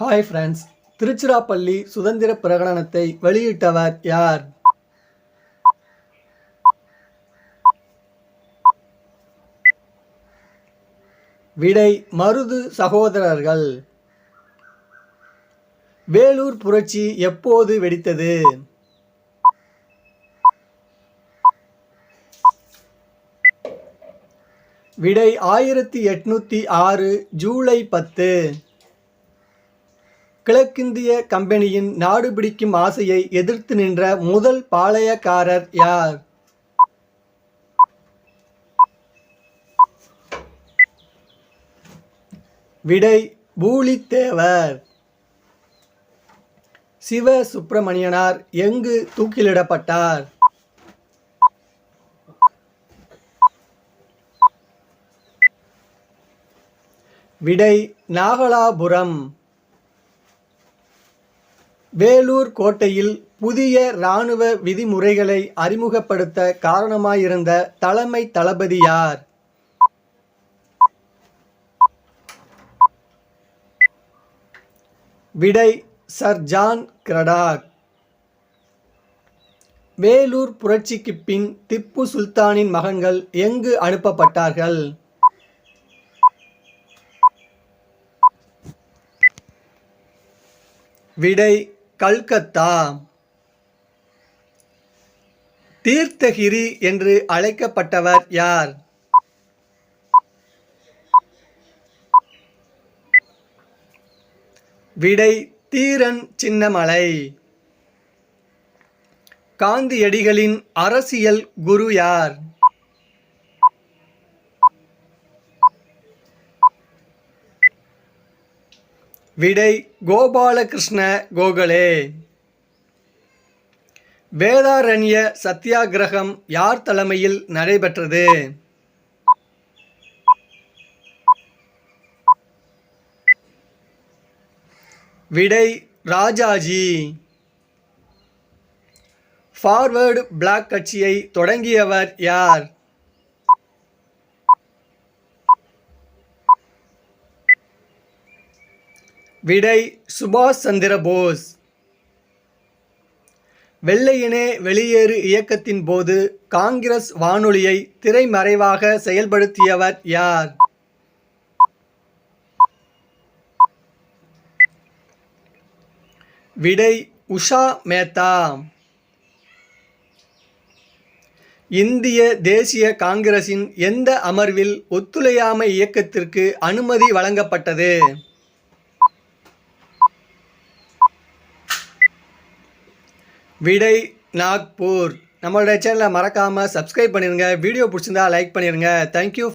Hi friends Tiruchirappalli சுதந்திர பிரகடனத்தை வெளியிட்டவர் யார்? விடை மருது சகோதரர்கள். வேலூர் புரட்சி எப்போது வெடித்தது? விடை ஆயிரத்தி எட்நூத்தி ஆறு ஜூலை பத்து. கிழக்கிந்திய கம்பெனியின் நாடு பிடிக்கும் ஆசையை எதிர்த்து நின்ற முதல் பாளையக்காரர் யார்? விடை பூலித்தேவர். சிவ சுப்பிரமணியனார் எங்கு தூக்கிலிடப்பட்டார்? விடை நாகலாபுரம். வேலூர் கோட்டையில் புதிய இராணுவ விதிமுறைகளை அறிமுகப்படுத்த காரணமாயிருந்த தலைமை தளபதி யார்? விடை சர். John Cradock. வேலூர் புரட்சிக்குப் பின் திப்பு சுல்தானின் மகன்கள் எங்கு அனுப்பப்பட்டார்கள்? விடை கல்கத்தா. தீர்த்தகிரி என்று அழைக்கப்பட்டவர் யார்? விடை தீரன் சின்னமலை. காந்தியடிகளின் அரசியல் குரு யார்? விடை கோபாலகிருஷ்ண கோகலே. வேதாரண்ய சத்தியாகிரகம் யார் தலைமையில் நடைபெற்றது? விடை ராஜாஜி. ஃபார்வர்டு பிளாக் கட்சியை தொடங்கியவர் யார்? விடை சுபாஷ் சந்திர போஸ். வெள்ளையினே வெளியேறு இயக்கத்தின் போது காங்கிரஸ் வானொலியை திரைமறைவாக செயல்படுத்தியவர் யார்? விடை உஷா மேத்தா. இந்திய தேசிய காங்கிரசின் எந்த அமர்வில் ஒத்துழையாமை இயக்கத்திற்கு அனுமதி வழங்கப்பட்டது? விடை நாக்பூர். நம்மளுடைய சேனலை மறக்காமல் சப்ஸ்கிரைப் பண்ணிடுங்க வீடியோ பிடிச்சிருந்தா லைக் பண்ணிடுங்க தேங்க்யூ